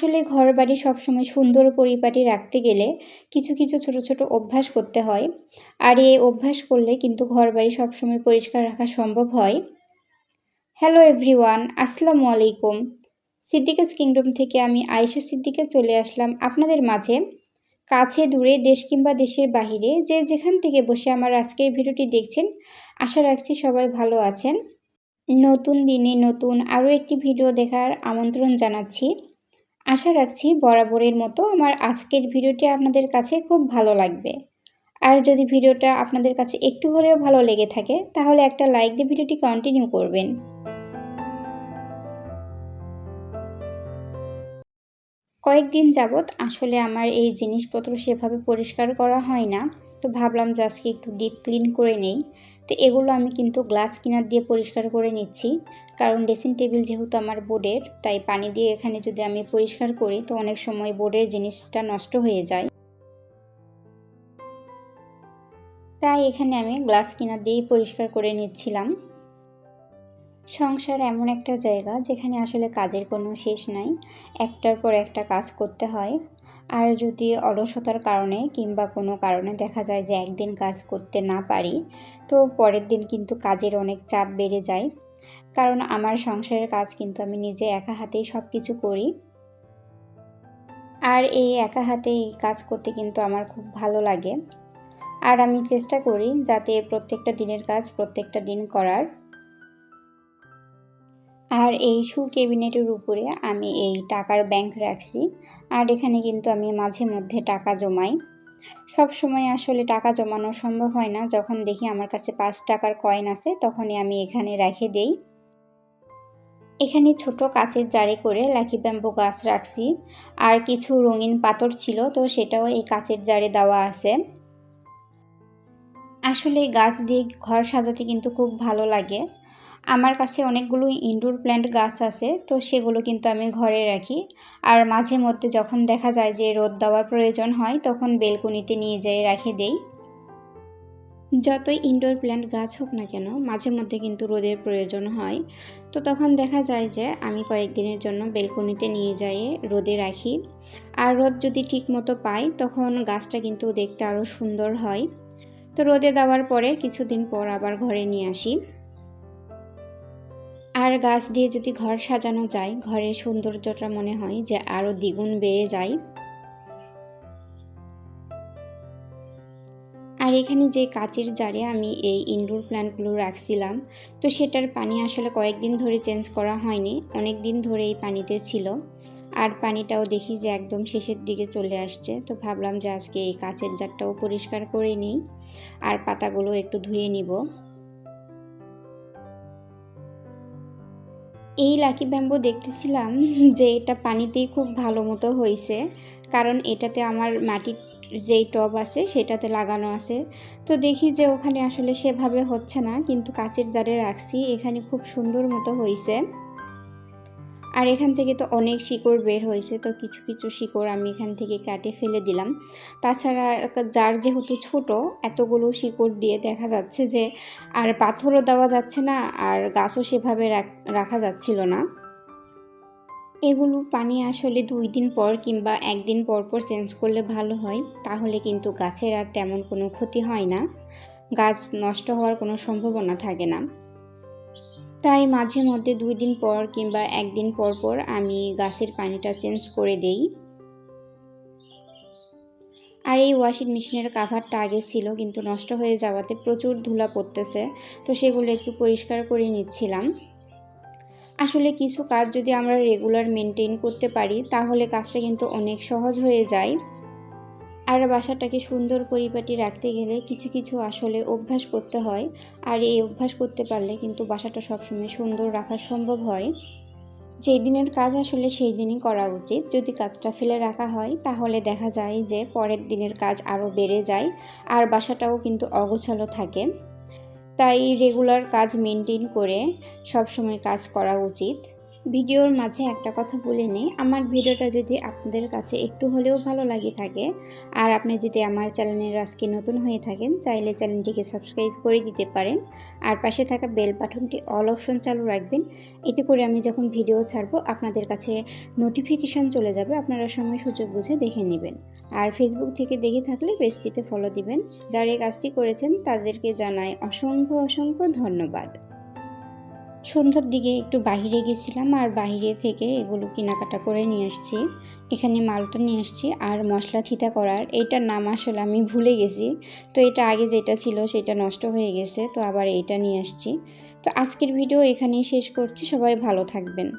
আসলে ঘর বাড়ি সবসময় সুন্দর পরিপাটি রাখতে গেলে কিছু কিছু ছোট ছোট অভ্যাস করতে হয়। আর এই অভ্যাস করলে কিন্তু ঘর বাড়ি সবসময় পরিষ্কার রাখা সম্ভব হয়। হ্যালো এভরিওয়ান আসসালামু আলাইকুম। সিদ্দিকাস কিংডম থেকে আমি আয়েশা সিদ্দিকা চলে আসলাম আপনাদের মাঝে। কাছে, দূরে, দেশ কিংবা দেশের বাহিরে যে যেখান থেকে বসে আমার আজকের ভিডিওটি দেখছেন, আশা রাখছি সবাই ভালো আছেন। নতুন দিনে নতুন আরও একটি ভিডিও দেখার আমন্ত্রণ জানাচ্ছি। আশা রাখছি বরাবরের মতো আমার আজকের ভিডিওটি আপনাদের কাছে খুব ভালো লাগবে। আর যদি ভিডিওটা আপনাদের কাছে একটু হলেও ভালো লেগে থাকে, তাহলে একটা লাইক দিয়ে ভিডিওটি কন্টিনিউ করবেন। কয়েকদিন যাবৎ আসলে আমার এই জিনিসপত্র সেভাবে পরিষ্কার করা হয় না, তো ভাবলাম যে আজকে একটু ডিপ ক্লিন করে নেই। তো এগুলো আমি কিন্তু গ্লাস কিনার দিয়ে পরিষ্কার করে নিচ্ছি। কারণ ড্রেসিং টেবিল যেহেতু আমার বোর্ডের, তাই পানি দিয়ে এখানে যদি আমি পরিষ্কার করি, তো অনেক সময় বোর্ডের জিনিসটা নষ্ট হয়ে যায়। তাই এখানে আমি গ্লাস কিনার দিয়েই পরিষ্কার করে নিচ্ছিলাম। সংসার এমন একটা জায়গা যেখানে আসলে কাজের কোনো শেষ নাই, একটার পর একটা কাজ করতে হয়। আর যদি অলসতার কারণে কিংবা কোনো কারণে দেখা যায় যে একদিন কাজ করতে না পারি, তো পরের দিন কিন্তু কাজের অনেক চাপ বেড়ে যায়। কারণ আমার সংসারের কাজ কিন্তু আমি নিজে একা হাতেই সব কিছু করি। আর এই একা হাতে এই কাজ করতে কিন্তু আমার খুব ভালো লাগে। আর আমি চেষ্টা করি যাতে প্রত্যেকটা দিনের কাজ প্রত্যেকটা দিন করার। আর এই শু ক্যাবিনেটের উপরে আমি এই টাকার ব্যাংক রাখছি। আর এখানে কিন্তু আমি মাঝে মধ্যে টাকা জমাই। সব সময় আসলে টাকা জমানো সম্ভব হয় না। যখন দেখি আমার কাছে পাঁচ টাকার কয়েন আছে, তখনই আমি এখানে রেখে দেই। এখানে ছোট কাচের জারে করে লাকি ব্যাম্বো গাছ রাখছি। আর কিছু রঙিন পাথর ছিল, তো সেটাও এই কাচের জারে দেওয়া আছে। আসলে গাছ দিয়ে ঘর সাজাতে কিন্তু খুব ভালো লাগে। আমার কাছে অনেকগুলো ইনডোর প্ল্যান্ট গাছ আছে, তো সেগুলো কিন্তু আমি ঘরে রাখি। আর মাঝে মধ্যে যখন দেখা যায় যে রোদ দেওয়ার প্রয়োজন হয়, তখন বেলকনিতে নিয়ে যেয়ে রেখে দেই। যতই ইনডোর প্ল্যান্ট গাছ হোক না কেন, মাঝে মধ্যে কিন্তু রোদের প্রয়োজন হয়। তো তখন দেখা যায় যে, আমি কয়েকদিনের জন্য বেলকনিতে নিয়ে যাই রোদে রাখি। আর রোদ যদি ঠিক মতো পাই, তখন গাছটা কিন্তু দেখতে আরও সুন্দর হয়। তো রোদে দেওয়ার পরে কিছুদিন পর আবার ঘরে নিয়ে আসি। আর গাছ দিয়ে যদি ঘর সাজানো যায়, ঘরের সৌন্দর্যটা মনে হয় যে আরও দ্বিগুণ বেড়ে যায়। আর এখানে যে কাচের জারে আমি এই ইনডোর প্ল্যান্টগুলো রাখছিলাম, তো সেটার পানি আসলে কয়েকদিন ধরে চেঞ্জ করা হয়নি অনেক দিন ধরে এই পানিতে ছিল। আর পানিটাও দেখি যে একদম শেষের দিকে চলে আসছে, তো ভাবলাম যে আজকে এই কাচের জারটাও পরিষ্কার করে নিই, আর পাতাগুলো একটু ধুয়ে নিব। এই লাকি ব্যাম্বো দেখতেছিলাম যে এটা পানিতেই খুব ভালো মতো হয়েছে কারণ এটাতে আমার মাটির যেই টব আছে সেটাতে লাগানো আছে। তো দেখি যে ওখানে আসলে সেভাবে হচ্ছে না, কিন্তু কাচের জারে রাখছি, এখানে খুব সুন্দর মতো হয়েছে আর এখান থেকে তো অনেক শিকড় বের হয়েছে তো কিছু কিছু শিকড় আমি এখান থেকে কাটে ফেলে দিলাম। তাছাড়া যার যেহেতু ছোট, এতগুলো শিকড় দিয়ে দেখা যাচ্ছে যে আর পাথরও দেওয়া যাচ্ছে না, আর গাছও সেভাবে রাখা যাচ্ছিল না। এগুলো পানি আসলে দুই দিন পর কিংবা একদিন পর পর চেঞ্জ করলে ভালো হয়, তাহলে কিন্তু গাছের আর তেমন কোনো ক্ষতি হয় না। গাছ নষ্ট হওয়ার কোনো সম্ভাবনা থাকে না। তাই মাঝে মধ্যে দুই দিন পর কিংবা একদিন পর পর আমি গাছের পানিটা চেঞ্জ করে দেই। আর এই ওয়াশিং মেশিনের কাভারটা আগে ছিল, কিন্তু নষ্ট হয়ে যাওয়াতে প্রচুর ধুলা পড়তেছে, তো সেগুলো একটু পরিষ্কার করে নিচ্ছিলাম। আসলে কিছু কাজ যদি আমরা রেগুলার মেনটেন করতে পারি, তাহলে কাজটা কিন্তু অনেক সহজ হয়ে যায়। আর বাসাটাকে সুন্দর পরিপাটি রাখতে গেলে কিছু কিছু আসলে অভ্যাস করতে হয়। আর এই অভ্যাস করতে পারলে কিন্তু বাসাটা সবসময় সুন্দর রাখা সম্ভব হয়। যেই দিনের কাজ আসলে সেই দিনই করা উচিত। যদি কাজটা ফেলে রাখা হয়, তাহলে দেখা যায় যে পরের দিনের কাজ আরও বেড়ে যায়। আর বাসাটাও কিন্তু অগোছালো থাকে। তাই রেগুলার কাজ মেনটেন করে সবসময় কাজ করা উচিত। ভিডিওর মাঝে একটা কথা বলে নিই। আমার ভিডিওটা যদি আপনাদের কাছে একটু হলেও ভালো লাগে থাকে, আর আপনি যদি আমার চ্যানেলের আজকে নতুন হয়ে থাকেন, চাইলে চ্যানেলটিকে সাবস্ক্রাইব করে দিতে পারেন। আর পাশে থাকা বেল বাটনটি অল অপশন চালু রাখবেন। এতে করে আমি যখন ভিডিও ছাড়বো, আপনাদের কাছে নোটিফিকেশান চলে যাবে, আপনারা সময় সুযোগ বুঝে দেখে নেবেন। আর ফেসবুক থেকে দেখে থাকলে পেজটিতে ফলো দিবেন। যারা এই কাজটি করেছেন, তাদেরকে জানাই অসংখ্য অসংখ্য ধন্যবাদ। সন্ধ্যার দিকে একটু বাহিরে গেছিলাম আর বাহিরে থেকে এগুলো কেনাকাটা করে নিয়ে আসছি। এখানে মালটা নিয়ে আসছি আর মশলা থিতা করার। এইটার নাম আসলে আমি ভুলে গেছি। তো এটা আগে যেটা ছিল সেটা নষ্ট হয়ে গেছে। তো আবার এটা নিয়ে আসছি। তো আজকের ভিডিও এখানেই শেষ করছি। সবাই ভালো থাকবেন।